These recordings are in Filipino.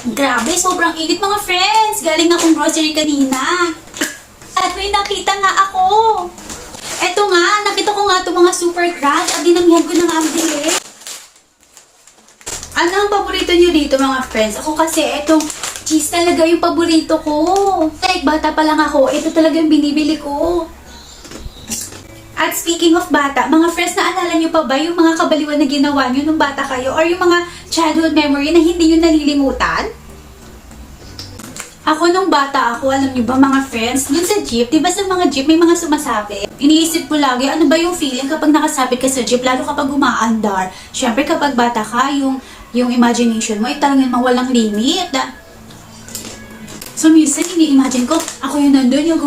Grabe, sobrang init mga friends. Galing akong grocery kanina. At may nakita nga ako. Eto nga, nakita ko nga itong mga super crush at dinamihan ko na nga ang. Ano ang paborito niyo dito mga friends? Ako kasi etong cheese talaga yung paborito ko. Like, bata pa lang ako, ito talaga yung binibili ko. At speaking of bata, mga friends, naalala niyo pa ba yung mga kabaliwan na ginawa niyo nung bata kayo? Or yung mga childhood memory na hindi niyo nalilimutan? Ako nung bata ako, alam niyo ba mga friends, dun sa jeep, di ba sa mga jeep may mga sumasabi? Iniisip ko lagi, ano ba yung feeling kapag nakasabit ka sa jeep, lalo kapag umaandar? Siyempre kapag bata ka, yung, yung imagination mo ay talagang mawalang limit. So, minsan, ini-imagine ko,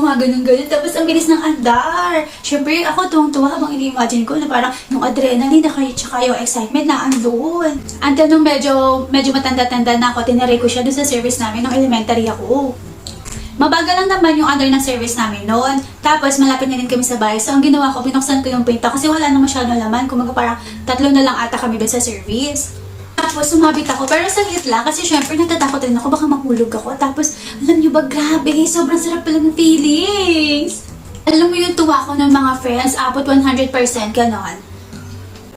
yung gumaganon-ganon, tapos ang bilis ng andar. Siyempre, ako tuwang-tuwa habang ini-imagine ko na parang yung adrenaline na kayo, tsaka yung excitement na andun. Ante nung medyo, medyo matanda-tanda na ako, tinaray ko siya doon sa service namin nung elementary ako. Mabagal lang naman yung under ng service namin noon. Tapos, malapit na din kami sa bahay. So, ang ginawa ko, binuksan ko yung pinto kasi wala na masyadong laman. Kumaga parang tatlo na lang ata kami doon sa service. Tapos sumabit ako, pero saglit lang kasi syempre natatakot rin ako, baka mahulog ako. Tapos, alam niyo ba, grabe, sobrang sarap pala ng feelings. Alam mo yung tuwa ko ng mga friends, abot 100% ganon.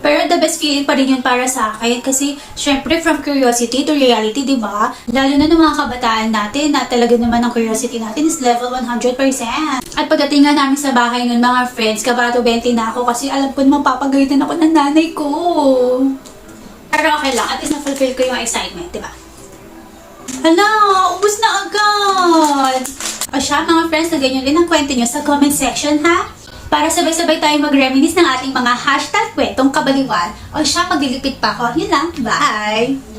Pero the best feeling pa rin yun para sa akin kasi syempre from curiosity to reality, di ba? Lalo na ng mga kabataan natin na talaga naman ang curiosity natin is level 100%. At pagdating nga namin sa bahay ng mga friends, kabato 20 na ako kasi alam ko naman papagalitan ako ng nanay ko. Pero okay lang, at least na-fulfill ko yung excitement, di ba? Hala, ubus na agad! O siya, mga friends, na ganyan din ang kwento nyo sa comment section, ha? Para sabay-sabay tayo mag-reminisce ng ating mga hashtag kwentong kabaliwan. O siya, maglilipit pa ako. Yun lang, bye!